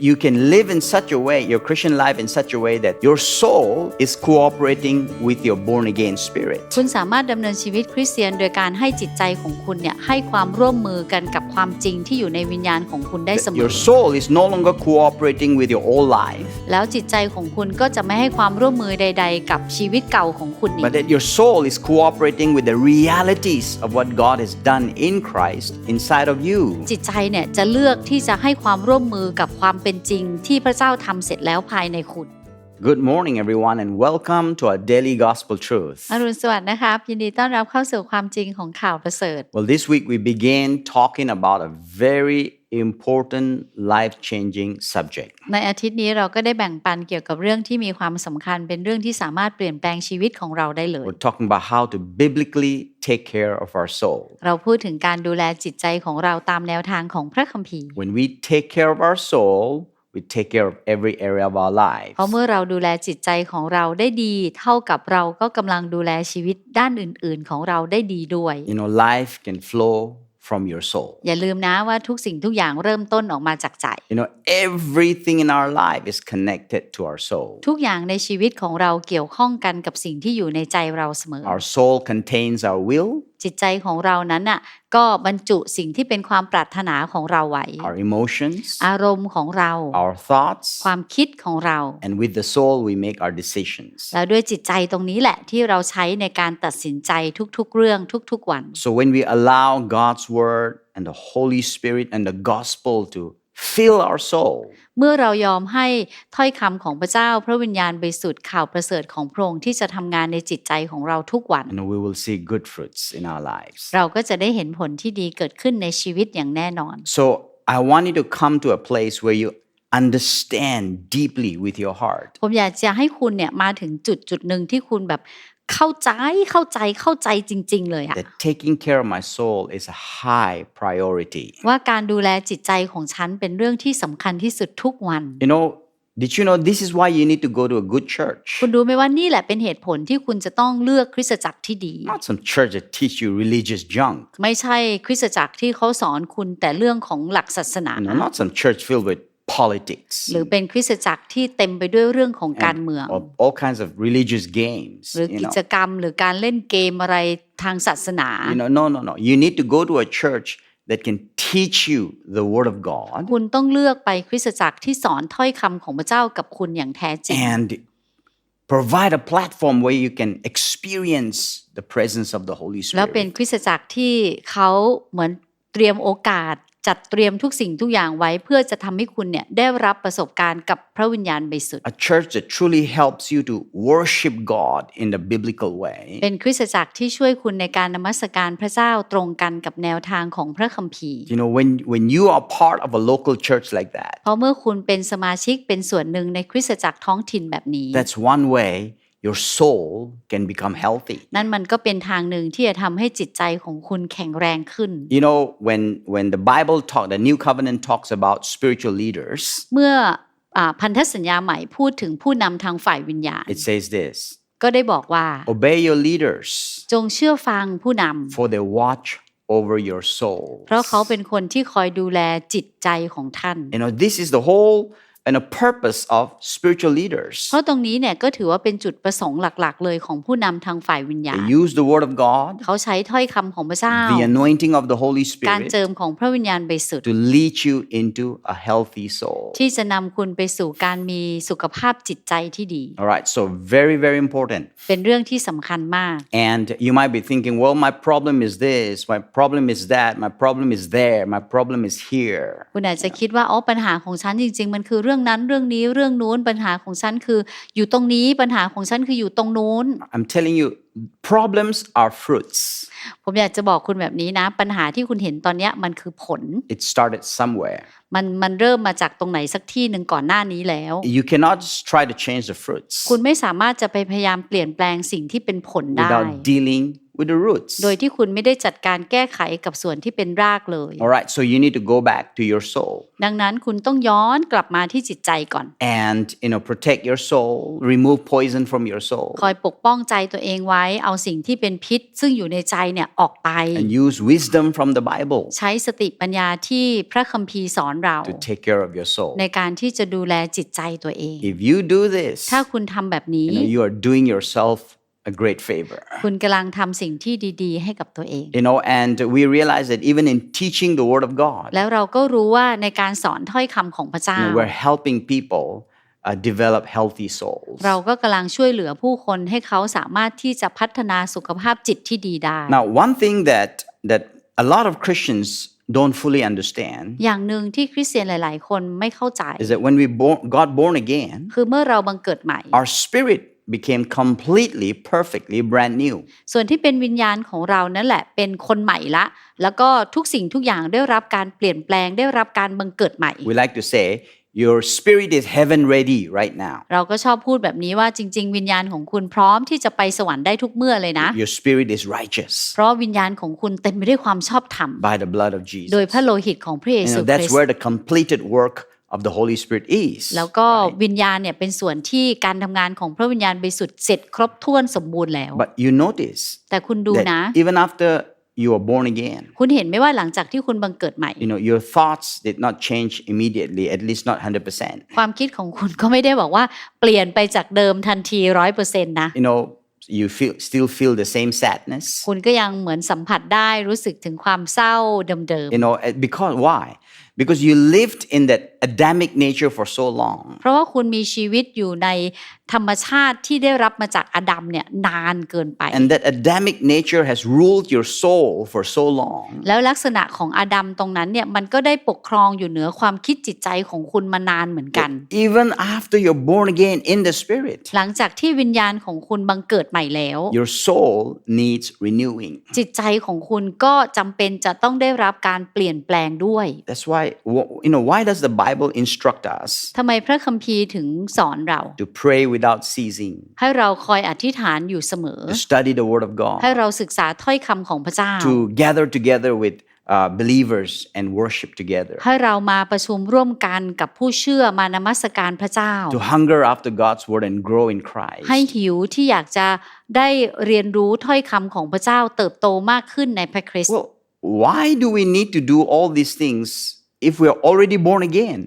you can live in such a way, your Christian life in such a way that your soul is cooperating with your born again spirit. คุณสามารถดำเนินชีวิตคริสเตียนโดยการให้จิตใจของคุณเนี่ยให้ความร่วมมือกันกับความจริงที่อยู่ในวิญญาณของคุณได้เสมอ Your soul is no longer cooperating with your old life, แล้วจิตใจของคุณก็จะไม่ให้ความร่วมมือใด ๆ กับชีวิตเก่าของคุณอี but ก that your soul is cooperating with the realities of what God has done in Christ inside of you. จิตใจเนี่ยจะเลือกที่จะให้ความร่วมมือกับความเป็น นจริงที่พระเจ้าทำเสร็จแล้วภายในคุณ Good morning, everyone, and welcome to our daily gospel truth. อรุณสวัสดิ์นะครับยินดีต้อนรับเข้าสู่ความจริงของข่าวประเสริฐ Well, this week we began talking about a very important life changing subject. ในอาทิตย์นี้เราก็ได้แบ่งปันเกี่ยวกับเรื่องที่มีความสำคัญเป็นเรื่องที่สามารถเปลี่ยนแปลงชีวิตของเราได้เลย We're talking about how to biblically take care of our soul. เราพูดถึงการดูแลจิตใจของเราตามแนวทางของพระคัมภีร์ When we take care of our soul, we take care of every area of our lives. เพราะเมื่อเราดูแลจิตใจของเราได้ดี เท่ากับเราก็กำลังดูแลชีวิตด้านอื่น ๆ ของเราได้ดีด้วย You know, life can flow from your soul. อย่าลืมนะว่าทุกสิ่งทุกอย่างเริ่มต้นออกมาจากใจ You know, everything in our life is connected to our soul. ทุกอย่างในชีวิตของเราเกี่ยวข้องกันกับสิ่งที่อยู่ในใจเราเสมอ Our soul contains our will, จิตใจของเรานั้นน่ะก็บรรจุสิ่งที่เป็นความปรารถนาของเราไว้ our emotions, อารมณ์ของเรา our thoughts, ความคิดของเรา and with the soul we make our decisions. แล้วด้วยจิตใจตรงนี้แหละที่เราใช้ในการตัดสินใจทุกๆเรื่องทุกๆวัน So when we allow God's word and the Holy Spirit and the gospel to fill our soul, เมื่อเรายอมให้ถ้อยคำของพระเจ้าพระวิญญาณบริสุทธิ์ข่าวประเสริฐของพระองค์ที่จะทำงานในจิตใจของเราทุกวัน and we will see good fruits in our lives. เราก็จะได้เห็นผลที่ดีเกิดขึ้นในชีวิตอย่างแน่นอน So I want you to come to a place where you understand deeply with your heart ผมอยากจะให้คุณเนี่ยมาถึงจุดจุดหนึ่งที่คุณแบบ เข้าใจเข้าใจเข้าใจจริง ๆ เลยอะ that taking care of my soul is a high priority. ว่าการดูแลจิตใจของฉันเป็นเรื่องที่สำคัญที่สุดทุกวัน You know, did you know this is why you need to go to a good church? คุณรู้ไหมว่านี่แหละเป็นเหตุผลที่คุณจะต้องเลือกคริสตจักรที่ดี Not some church that teach you religious junk. ไม่ใช่คริสตจักรที่เขาสอนคุณแต่เรื่องของหลักศาสนา You know, not some church filled with politics หรือเป็นคริสตจักรที่เต็มไปด้วยเรื่องของการ and เมือง all, all kinds of religious games. หรือ You กิ know, จกรรมหรือการเล่นเกมอะไรทางศาสนา you know, no, no, no. You need to go to a church that can teach you the word of God คุณต้องเลือกไปคริสตจักรที่สอนถ้อยคำของพระเจ้ากับคุณอย่างแท้จริง and provide a platform where you can experience the presence of the Holy แล้วเป็น Spirit. คริสตจักรที่เขาเหมือนเตรียมโอกาส จัดเตรียมทุกสิ่งทุกอย่างไว้เพื่อจะทำให้คุณเนี่ยได้รับประสบการณ์กับพระวิญญาณบริสุทธิ์ A church that truly helps you to worship God in the biblical way. เป็นคริสตจักรที่ช่วยคุณในการนมัสการพระเจ้าตรงกันกับแนวทางของพระคัมภีร์ You know, when, when you are part of a local church like that, เพราะเมื่อคุณเป็นสมาชิกเป็นส่วนหนึ่งในคริสตจักรท้องถิ่นแบบนี้ that's one way your soul can become healthy. นั่นมันก็เป็นทางหนึ่งที่จะทำให้จิตใจของคุณแข็งแรงขึ้น You know, when, when the Bible talk, the New Covenant talks about spiritual leaders, เมื่ออ่าพันธสัญญาใหม่พูดถึงผู้นำทางฝ่ายวิญญาณ it says this ก็ได้บอกว่า Obey your leaders, จงเชื่อฟังผู้นำ for they watch over your soul. เพราะเขาเป็นคนที่คอยดูแลจิตใจของท่าน You know, this is the whole and a purpose of spiritual leaders. เพราะตรงนี้เนี่ยก็ถือว่าเป็นจุดประสงค์หลักๆ เลยของผู้นำทางฝ่ายวิญญาณ They use the word of God, เขาใช้ถ้อยคำของพระเจ้า the anointing of the Holy การ Spirit เจิมของพระวิญญาณบริสุทธิ์ to lead you into a healthy soul. ที่จะนำคุณไปสู่การมีสุขภาพจิตใจที่ดี All right, so very, very important. เป็นเรื่องที่สำคัญมาก And you might be thinking, well, my problem is this, my problem is that, my problem is there, my problem is here. คุณอาจจะคิดว่าอ๋อปัญหาของฉันจริง ๆ มันคือเรื่อง นั้นเรื่องนี้เรื่องนู้นปัญหาของฉันคือ อยู่ตรงนี้ปัญหาของฉันคืออยู่ตรงนู้น I'm telling you, problems are fruits. ผมอยากจะบอกคุณแบบนี้นะ ปัญหาที่คุณเห็นตอนเนี้ยมันคือผล It started somewhere. มันมันเริ่มมาจากตรงไหนสักที่หนึ่งก่อนหน้านี้แล้ว You cannot just try to change the fruits คุณไม่สามารถจะไปพยายามเปลี่ยนแปลงสิ่งที่เป็นผลได้ without dealing with the roots. โดยที่คุณไม่ได้จัดการแก้ไขกับส่วนที่เป็นรากเลย All right, so you need to go back to your soul ดังนั้นคุณต้องย้อนกลับมาที่จิตใจก่อน and you know protect your soul, remove poison from your soul, คอยปกป้องใจตัวเองไว้ เอาสิ่งที่เป็นพิษ ซึ่งอยู่ในใจเนี่ยออกไป and use wisdom from the Bible ใช้สติปัญญาที่พระคัมภีร์สอนเรา to take care of your soul. ในการที่จะดูแลจิตใจตัวเอง If you do this, ถ้าคุณทำแบบนี้ you know you are doing yourself a great favor. คุณกำลังทำสิ่งที่ดีๆ ให้กับตัวเอง You know, and we realize that even in teaching the Word of God, แล้วเราก็รู้ว่าในการสอนถ้อยคำของพระเจ้า you know, we're helping people uh, develop healthy souls. เราก็กำลังช่วยเหลือผู้คนให้เขาสามารถที่จะพัฒนาสุขภาพจิตที่ดีได้ Now, one thing that that a lot of Christians don't fully understand อย่างหนึ่งที่คริสเตียนหลาย ๆ คนไม่เข้าใจ is that when we born, got born again, คือเมื่อเราบังเกิดใหม่ our spirit became completely, perfectly brand new. ส่วนที่เป็นวิญญาณของเรานั่นแหละเป็นคนใหม่ละ แล้วก็ทุกสิ่งทุกอย่างได้รับการเปลี่ยนแปลงได้รับการบังเกิดใหม่ We like to say, your spirit is heaven ready right now. เราก็ชอบพูดแบบนี้ว่าจริง ๆ วิญญาณของคุณพร้อมที่จะไปสวรรค์ได้ทุกเมื่อเลยนะ Your spirit is righteous เพราะวิญญาณของคุณเต็มไปด้วยความชอบธรรม by the blood of โดย Jesus. พระโลหิตของพระเย You ซู know, คริ that's สต์ where the completed work of the Holy Spirit is. แล้วก็วิญญาณเนี่ยเป็นส่วนที่การทำงานของพระวิญญาณบริสุทธิ์เสร็จครบถ้วนสมบูรณ์แล้ว But you notice แต่คุณดูนะ that even after you are born again, คุณเห็นไหมว่าหลังจากที่คุณบังเกิดใหม่ you know, your thoughts did not change immediately, at least not 100%. ความคิดของคุณก็ไม่ได้บอกว่าเปลี่ยนไปจากเดิมทันทีร้อยเปอร์เซ็นต์นะ You know, you feel still feel the same sadness. คุณก็ยังเหมือนสัมผัสได้รู้สึกถึงความเศร้าเดิม You know, eh, because why? Because you lived in that Adamic nature for so long. ๆเพราะว่าคุณมีชีวิตอยู่ในธรรมชาติที่ได้รับมาจากอดัมเนี่ยนานเกินไป And that Adamic nature has ruled your soul for so long แล้วลักษณะของอดัมตรงนั้นเนี่ยมันก็ได้ปกครองอยู่เหนือความคิดจิตใจของคุณมานานเหมือนกัน even after you're born again in the Spirit. หลังจากที่วิญญาณของคุณบังเกิดใหม่แล้ว Your soul needs renewing. จิตใจของคุณก็จำเป็นจะต้องได้รับการเปลี่ยนแปลงด้วย That's why, wh- you know, why does the Bible instruct us ทำไมพระคัมภีร์ถึงสอนเรา to pray without ceasing, ให้เราคอยอธิษฐานอยู่เสมอ to study the Word of ให้ God, เราศึกษาถ้อยคำของพระเจ้า to gather together with uh, believers and worship together, ให้เรามาประชุมร่วมกันกับผู้เชื่อมานมัสการพระเจ้า to hunger after God's Word and grow in Christ? ให้หิวที่อยากจะได้เรียนรู้ถ้อยคำของพระเจ้าเติบโตมากขึ้นในพระคริสต์ Well, why do we need to do all these things if we're already born again?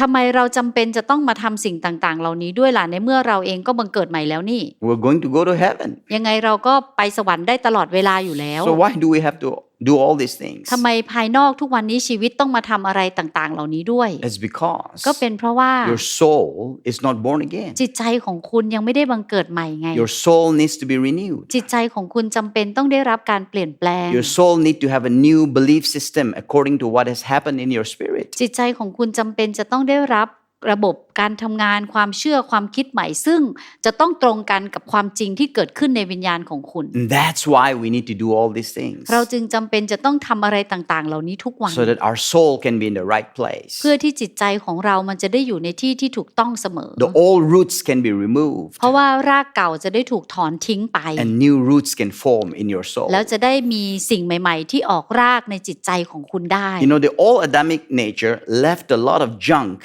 ทำไมเราจำเป็นจะต้องมาทำสิ่งต่าง ๆ เหล่านี้ด้วยล่ะในเมื่อเราเองก็บังเกิดใหม่แล้วนี่ We're going to go to heaven. ยังไงเราก็ไปสวรรค์ได้ตลอดเวลาอยู่แล้ว So why do we have to do all these things? ทำไมภายนอกทุกวันนี้ชีวิตต้องมาทำอะไรต่าง ๆ เหล่านี้ด้วย It's because ก็เป็นเพราะว่า your soul is not born again. จิตใจของคุณยังไม่ได้บังเกิดใหม่ไง Your soul needs to be renewed. จิตใจของคุณจำเป็นต้องได้รับการเปลี่ยนแปลง Your soul need to have a new belief system according to what has happened in your spirit. จิตใจของคุณจำเป็นจะต้องได้รับ ระบบการทำงานความเชื่อความคิดใหม่ ซึ่งจะต้องตรงกันกับความจริงที่เกิดขึ้นในวิญญาณของคุณ And that's why we need to do all these things เราจึงจำเป็นจะต้องทำอะไรต่างๆ เหล่านี้ทุกวัน so that our soul can be in the right place. เพื่อที่จิตใจของเรามันจะได้อยู่ในที่ที่ถูกต้องเสมอ The old roots can be removed เพราะว่ารากเก่าจะได้ถูกถอนทิ้งไป and new roots can form in your soul. แล้วจะได้มีสิ่งใหม่ ๆ ที่ออกรากในจิตใจของคุณได้ You know, the old Adamic nature left a lot of junk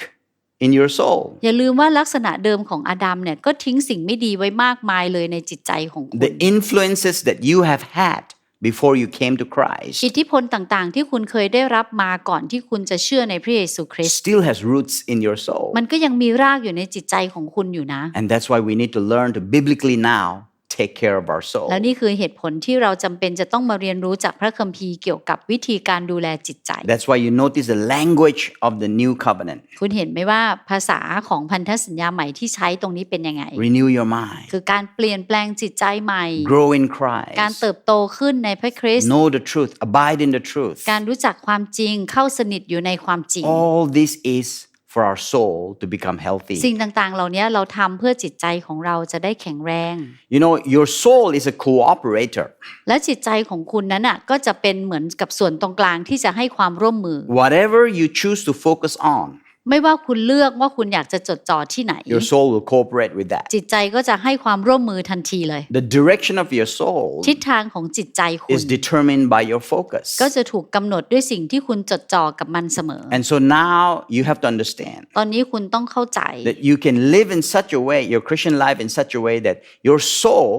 in your soul. อย่าลืมว่าลักษณะเดิมของอาดัมเนี่ยก็ทิ้งสิ่งไม่ดีไว้มากมายเลยในจิตใจของคุณ The influences that you have had before you came to Christ อิทธิพลต่างๆ ที่คุณเคยได้รับมาก่อนที่คุณจะเชื่อในพระเยซูคริสต์ still has roots in your soul. มันก็ยังมีรากอยู่ในจิตใจของคุณอยู่นะ And that's why we need to learn to biblically now take care of our soul. แล้วนี่คือเหตุผลที่เราจำเป็นจะต้องมาเรียนรู้จากพระคัมภีร์เกี่ยวกับวิธีการดูแลจิตใจ That's why you notice the language of the new covenant. คุณเห็นไหมว่าภาษาของพันธสัญญาใหม่ที่ใช้ตรงนี้เป็นยังไง Renew your mind. คือการเปลี่ยนแปลงจิตใจใหม่ Grow in การ Christ. เติบโตขึ้นในพระคริสต์ Know the truth. Abide in the truth. การรู้จักความจริงเข้าสนิทอยู่ในความจริง All this is for our soul to become healthy. สิ่งต่างๆ เหล่านี้เราทำเพื่อจิตใจของเราจะได้แข็งแรง You know, your soul is a cooperator. และจิตใจของคุณนั้นอะก็จะเป็นเหมือนกับส่วนตรงกลางที่จะให้ความร่วมมือ Whatever you choose to focus on, ไม่ว่าคุณเลือกว่าคุณอยากจะจดจ่อที่ไหน your soul will cooperate with that. จิตใจก็จะให้ความร่วมมือทันทีเลย The direction of your soul ทิศทางของจิตใจคุณ is determined by your focus. ก็จะถูกกำหนดด้วยสิ่งที่คุณจดจ่อกับมันเสมอ And so now you have to understand ตอนนี้คุณต้องเข้าใจ that you can live in such a way, your Christian life in such a way that your soul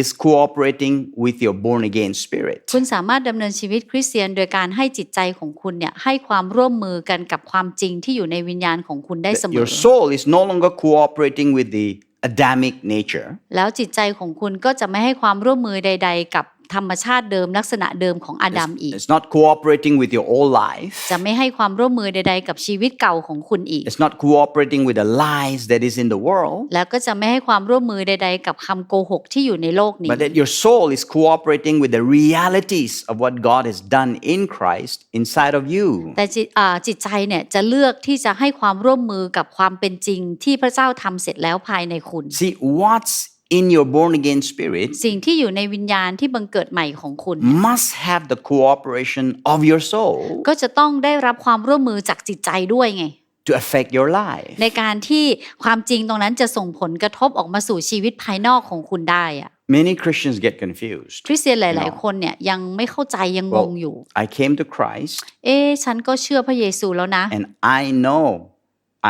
is cooperating with your born again spirit. คุณสามารถดำเนินชีวิตคริสเตียนโดยการให้จิตใจของคุณเนี่ยให้ความร่วมมือกันกับความจริงที่อยู่ในวิญญาณของคุณได้เสมอ Your soul is no longer cooperating with the Adamic nature. แล้วจิตใจของคุณก็จะไม่ให้ความร่วมมือใด ๆ กับ ธรรมชาติเดิมลักษณะเดิมของอาดัมอีก It's not cooperating with your old life. จะไม่ให้ความร่วมมือใดๆกับชีวิตเก่าของคุณอีก It's not cooperating with the lies that is in the world. แล้วก็จะไม่ให้ความร่วมมือใดๆกับคำโกหกที่อยู่ในโลกนี้ But that your soul is cooperating with the realities of what God has done in Christ inside of you. แต่จิตอ่าจิตใจเนี่ยจะเลือกที่จะให้ความร่วมมือกับความเป็นจริงที่พระเจ้าทำเสร็จแล้วภายในคุณ See, what's in your born again spirit สิ่งที่อยู่ในวิญญาณที่บังเกิดใหม่ของคุณ must have the cooperation of your soul ก็จะต้องได้รับความร่วมมือจากจิตใจด้วยไง to affect your life. ในการที่ความจริงตรงนั้นจะส่งผลกระทบออกมาสู่ชีวิตภายนอกของคุณได้อะ Many Christians get confused. คริสเตียนหลายๆ คนเนี่ยยังไม่เข้าใจยังงงอยู่ I came to Christ เอ๊ะฉันก็เชื่อพระเยซูแล้วนะ and I know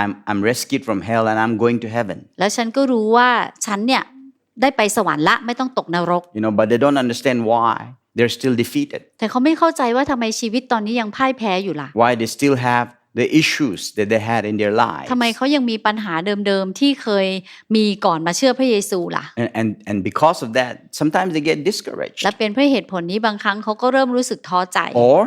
I'm, I'm rescued from hell and I'm going to heaven. แล้วฉันก็รู้ว่าฉันเนี่ย ได้ไปสวรรค์ละไม่ต้องตกนรก You know, but they don't understand why they're still defeated, แต่เขาไม่เข้าใจว่าทำไมชีวิตตอนนี้ยังพ่ายแพ้อยู่ล่ะ why they still have the issues that they had in their lives. ทำไมเขายังมีปัญหาเดิมๆที่เคยมีก่อนมาเชื่อพระเยซูล่ะ And, and, and because of that, sometimes they get discouraged. และเป็นเพราะเหตุผลนี้บางครั้งเขาก็เริ่มรู้สึกท้อใจ Or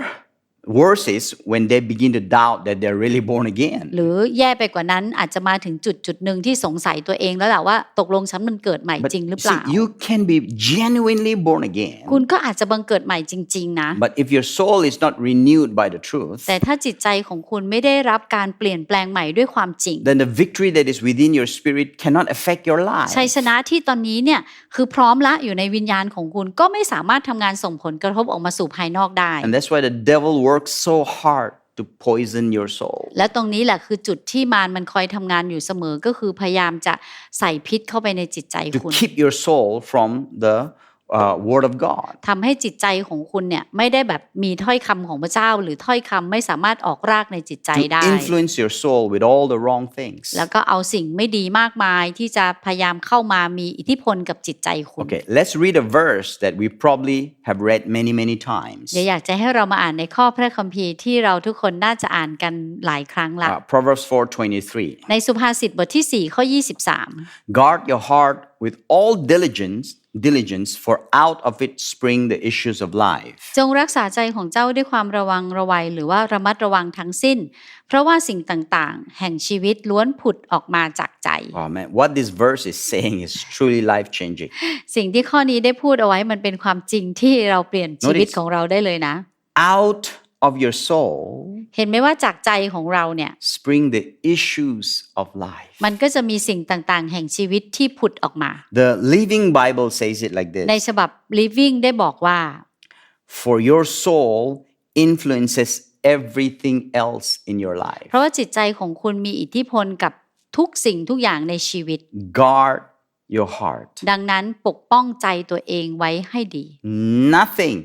worse is when they begin to doubt that they're really born again. หรือแย่ไปกว่านั้นอาจจะมาถึงจุดจุดหนึ่งที่สงสัยตัวเองแล้วแหละว่าตกลงฉันมันเกิดใหม่ But จริงหรือเป see, ล่า you can be genuinely born again. คุณก็อาจจะบังเกิดใหม่จริง ๆ นะ But if your soul is not renewed by the truth, แต่ถ้าจิตใจของคุณไม่ได้รับการ pli ยนแปลงใหม่ด้วยความจริง then the victory that is within your spirit cannot affect your life. ชัยชนะที่ตอนนี้เนี่ยคือพร้อมละอยู่ในวิญญาณของคุณก็ไม่สามารถทำงานส่งผลกระทบออกมาสู่ภายนอกได้ And that's why the devil works so hard to poison your soul. และตรงนี้แหละคือจุดที่มารมันคอยทำงานอยู่เสมอก็คือพยายามจะใส่พิษเข้าไปในจิตใจ To คุณ keep your soul from the uh, word of God. ทำให้จิตใจของคุณเนี่ยไม่ได้แบบมีถ้อยคำของพระเจ้า หรือถ้อยคำไม่สามารถออกรากในจิตใจได้ To influence your soul with all the wrong things. แล้วก็เอาสิ่งไม่ดีมากมายที่จะพยายามเข้ามามีอิทธิพลกับจิตใจคุณ Okay, let's read a verse that we probably have read many, many times. เดี๋ยวอยากจะให้เรามาอ่านในข้อพระคัมภีร์ที่เราทุกคนน่าจะอ่านกันหลายครั้งละ Uh, Proverbs 4:23. ในสุภาษิตบทที่4ข้อ23 Guard your heart with all diligence, diligence, for out of it spring the issues of life. จงรักษาใจของเจ้าด้วยความระวังระวัยหรือว่าระมัดระวังทั้งสิ้น เพราะว่าสิ่งต่างๆ แห่งชีวิตล้วนผุดออกมาจากใจ Oh man, what this verse is saying is truly life changing. สิ่งที่ข้อนี้ได้พูดเอาไว้มันเป็นความจริงที่เราเปลี่ยนชีวิต Notice ของเราได้เลยนะ Out of your soul เห็นไหมว่าจากใจของเราเนี่ย spring the issues of life. มันก็จะมีสิ่งต่างๆ แห่งชีวิตที่ผุดออกมา The Living Bible says it like ใน this ฉบับ living ได้บอกว่า For your soul influences everything else in your life. เพราะว่าจิตใจของคุณมีอิทธิพลกับทุกสิ่งทุกอย่างในชีวิต Guard your heart. ดังนั้นปกป้องใจตัวเองไว้ให้ดี Nothing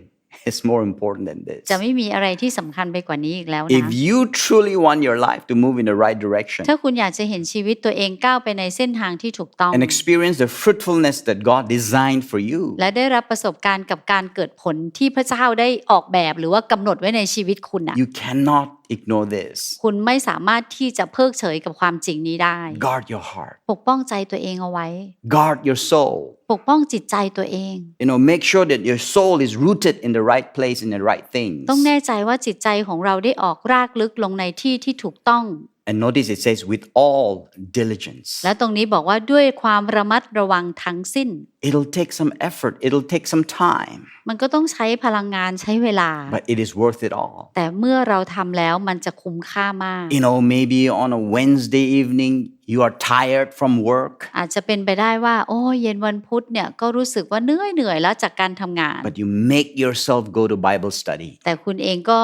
is more important than this. จะไม่มีอะไรที่สำคัญไปกว่านี้อีกแล้วนะ If you truly want your life to move in the right direction ถ้าคุณอยากจะเห็นชีวิตตัวเองก้าวไปในเส้นทางที่ถูกต้อง and experience the fruitfulness that God designed for you, และได้รับประสบการณ์กับการเกิดผลที่พระเจ้าได้ออกแบบหรือว่ากำหนดไว้ในชีวิตคุณนะ you cannot ignore this. คุณไม่สามารถที่จะเพิกเฉยกับความจริงนี้ได้ Guard your heart, ปกป้องใจตัวเองเอาไว้ guard your soul. ปกป้องจิตใจตัวเอง You know, make sure that your soul is rooted in the right place, in the right things. ต้องแน่ใจว่าจิตใจของเราได้ออกรากลึกลงในที่ที่ถูกต้อง And notice it says, with all diligence. และตรงนี้บอกว่าด้วยความระมัดระวังทั้งสิ้น It'll take some effort, it'll take some time, มันก็ต้องใช้พลังงานใช้เวลา but it is worth it all. แต่เมื่อเราทำแล้วมันจะคุ้มค่ามาก You know, maybe on a Wednesday evening, you are tired from work, อาจจะเป็นไปได้ว่าโอ้เย็นวันพุธเนี่ยก็รู้สึกว่าเหนื่อยเหนื่อยแล้วจากการทำงาน but you make yourself go to Bible study. แต่คุณเองก็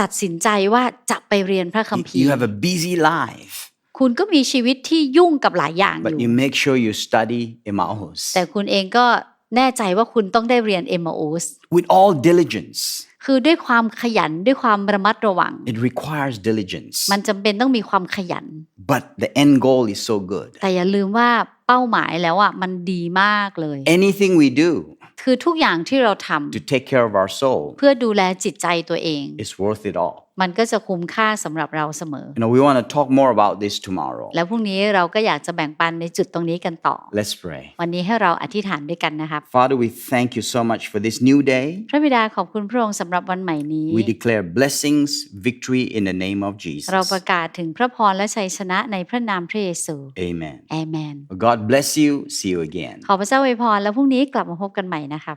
ตัดสินใจว่าจะไปเรียนพระคัม You- ภี You ร์ have a busy life, คุณก็มีชีวิตที่ยุ่งกับหลายอย่างอ but ยู่ you make sure you study Emmaus แต่คุณเองก็แน่ใจว่าคุณต้องได้เรียนเอม u ส with all diligence. คือด้วยความขยันด้วยความระมัดระวัง It requires diligence, มันจำเป็นต้องมีความขยัน but the end goal is so good. แต่อย่าลืมว่าเป้าหมายแล้วอะมันดีมากเลย Anything we do คือทุกอย่างที่เราทำ to take care of our soul เพื่อดูแลจิตใจตัวเอง is worth it all. มันก็จะคุ้มค่าสำหรับเราเสมอ You know, we want to talk more about this tomorrow. แล้วพรุ่งนี้เราก็อยากจะแบ่งปันในจุดตรงนี้กันต่อ Let's pray. วันนี้ให้เราอธิษฐานด้วยกันนะครับ Father, we thank you so much for this new day. พระบิดาขอบคุณพระองค์สำหรับวันใหม่นี้ We declare blessings, victory in the name of เรา Jesus. ประกาศถึงพระพรและชัยชนะในพระนามพระเยซู Amen. เอเมน God bless you. See you again. ขอพระเจ้าอวยพรแล้วพรุ่งนี้กลับมาพบกันใหม่นะครับ